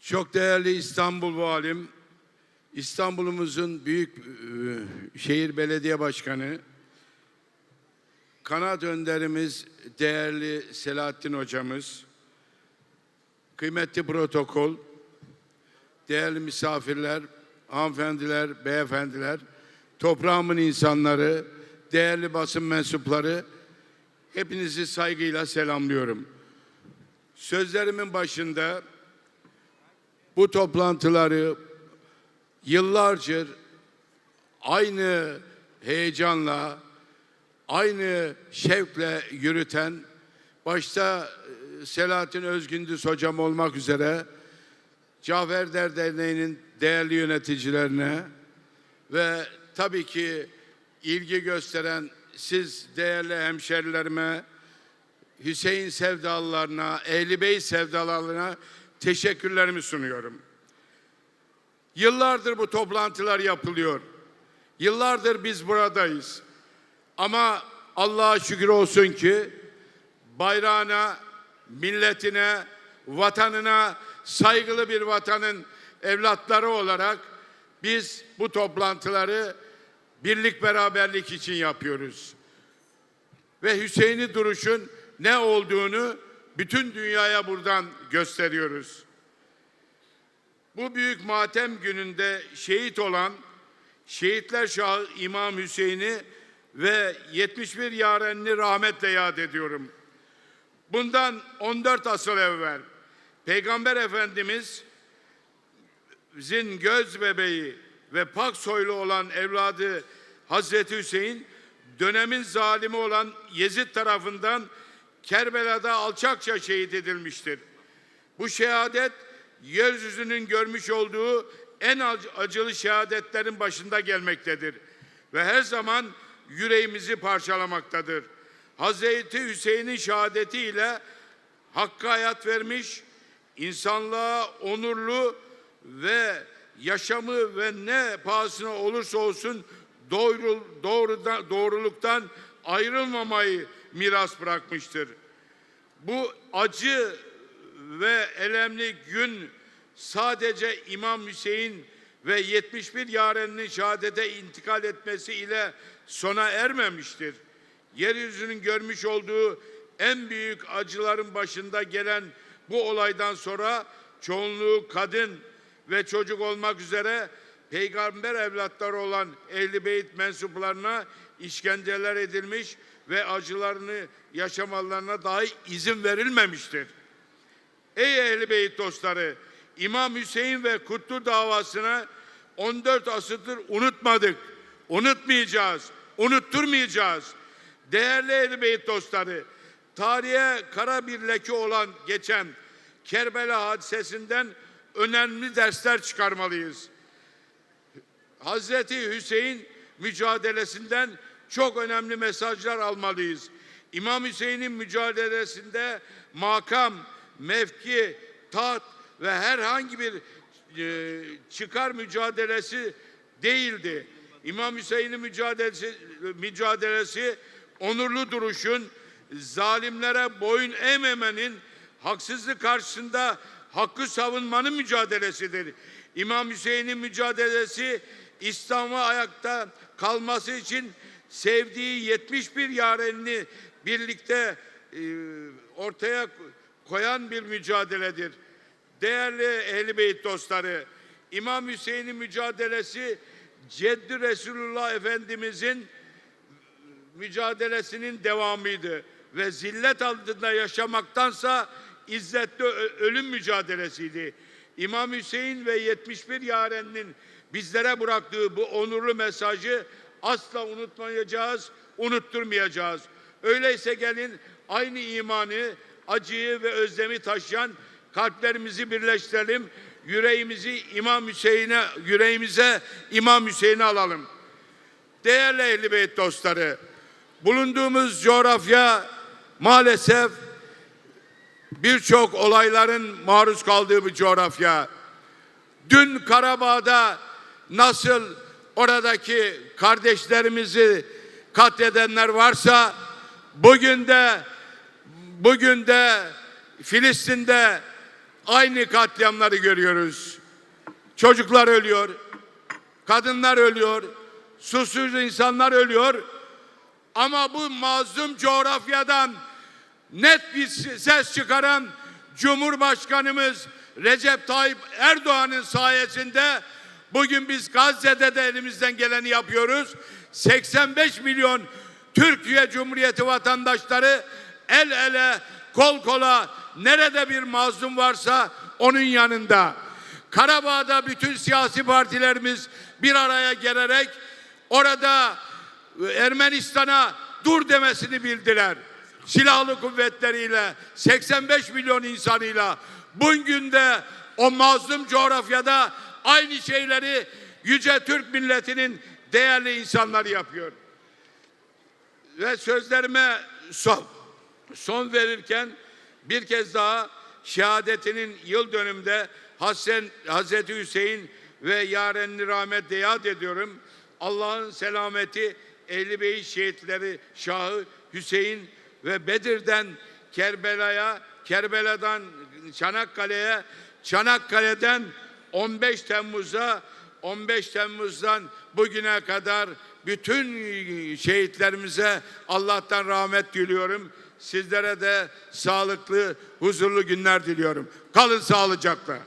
Çok değerli İstanbul Valim, İstanbul'umuzun büyük e, şehir belediye başkanı, kanat önderimiz değerli Selahattin hocamız, kıymetli protokol, değerli misafirler, hanımefendiler, beyefendiler, toprağımın insanları, değerli basın mensupları, hepinizi saygıyla selamlıyorum. Sözlerimin başında bu toplantıları yıllarca aynı heyecanla, aynı şevkle yürüten, başta e, Selahattin Özgündüz hocam olmak üzere Cafer Der Derneği'nin değerli yöneticilerine ve tabii ki ilgi gösteren siz değerli hemşerilerime, Hüseyin sevdalılarına, Ehli Bey sevdalılarına teşekkürlerimi sunuyorum. Yıllardır bu toplantılar yapılıyor. Yıllardır biz buradayız. Ama Allah'a şükür olsun ki bayrağına, milletine, vatanına saygılı bir vatanın evlatları olarak biz bu toplantıları birlik beraberlik için yapıyoruz. Ve Hüseyin'i duruşun ne olduğunu bütün dünyaya buradan gösteriyoruz. Bu büyük matem gününde şehit olan Şehitler Şahı İmam Hüseyin'i ve 71 yarenini rahmetle yad ediyorum. Bundan 14 asıl evvel Peygamber Efendimiz Zin göz bebeği ve pak soylu olan evladı Hazreti Hüseyin dönemin zalimi olan Yezid tarafından Kerbela'da alçakça şehit edilmiştir. Bu şehadet yeryüzünün görmüş olduğu en ac- acılı şehadetlerin başında gelmektedir ve her zaman yüreğimizi parçalamaktadır. Hazreti Hüseyin'in şehadetiyle Hakk'a hayat vermiş, insanlığa onurlu ve yaşamı ve ne pahasına olursa olsun doğru, doğrudan, doğruluktan ayrılmamayı miras bırakmıştır. Bu acı ve elemli gün sadece İmam Hüseyin ve 71 yareninin şehadete intikal etmesi ile sona ermemiştir. Yeryüzünün görmüş olduğu en büyük acıların başında gelen bu olaydan sonra çoğunluğu kadın ve çocuk olmak üzere peygamber evlatları olan Ehl-i Beyt mensuplarına işkenceler edilmiş ve acılarını yaşamalarına dahi izin verilmemiştir. Ey Ehl-i Beyt dostları, İmam Hüseyin ve Kutlu davasını 14 asırdır unutmadık. Unutmayacağız, unutturmayacağız. Değerli Ehl-i Beyt dostları, tarihe kara bir leke olan geçen Kerbela hadisesinden önemli dersler çıkarmalıyız. Hazreti Hüseyin mücadelesinden çok önemli mesajlar almalıyız. İmam Hüseyin'in mücadelesinde makam, mevki, taht ve herhangi bir e, çıkar mücadelesi değildi. İmam Hüseyin'in mücadelesi, mücadelesi onurlu duruşun, zalimlere boyun eğmemenin, haksızlık karşısında hakkı savunmanın mücadelesidir. İmam Hüseyin'in mücadelesi İslam'a ayakta kalması için sevdiği 71 yarenini birlikte e, ortaya koyan bir mücadeledir. Değerli Ehl-i Beyt dostları, İmam Hüseyin'in mücadelesi Ceddi Resulullah Efendimizin mücadelesinin devamıydı ve zillet altında yaşamaktansa izzetli ölüm mücadelesiydi. İmam Hüseyin ve 71 yareninin bizlere bıraktığı bu onurlu mesajı asla unutmayacağız, unutturmayacağız. Öyleyse gelin aynı imanı, acıyı ve özlemi taşıyan kalplerimizi birleştirelim. Yüreğimizi İmam Hüseyin'e, yüreğimize İmam Hüseyin'e alalım. Değerli Ehl-i Beyt dostları, bulunduğumuz coğrafya maalesef birçok olayların maruz kaldığı bir coğrafya. Dün Karabağ'da nasıl oradaki kardeşlerimizi katledenler varsa bugün de bugün de Filistin'de aynı katliamları görüyoruz. Çocuklar ölüyor, kadınlar ölüyor, susuz insanlar ölüyor. Ama bu mazlum coğrafyadan net bir ses çıkaran Cumhurbaşkanımız Recep Tayyip Erdoğan'ın sayesinde bugün biz Gazze'de de elimizden geleni yapıyoruz. 85 milyon Türkiye Cumhuriyeti vatandaşları el ele, kol kola nerede bir mazlum varsa onun yanında. Karabağ'da bütün siyasi partilerimiz bir araya gelerek orada Ermenistan'a dur demesini bildiler. Silahlı kuvvetleriyle 85 milyon insanıyla bugün de o mazlum coğrafyada aynı şeyleri yüce Türk milletinin değerli insanları yapıyor. Ve sözlerime son, son verirken bir kez daha şehadetinin yıl dönümde Hasan, Hazreti Hüseyin ve yarenini rahmetle yad ediyorum. Allah'ın selameti Ehli Beyt şehitleri Şahı Hüseyin ve Bedir'den Kerbela'ya, Kerbela'dan Çanakkale'ye, Çanakkale'den 15 Temmuz'a, 15 Temmuz'dan bugüne kadar bütün şehitlerimize Allah'tan rahmet diliyorum. Sizlere de sağlıklı, huzurlu günler diliyorum. Kalın sağlıcakla.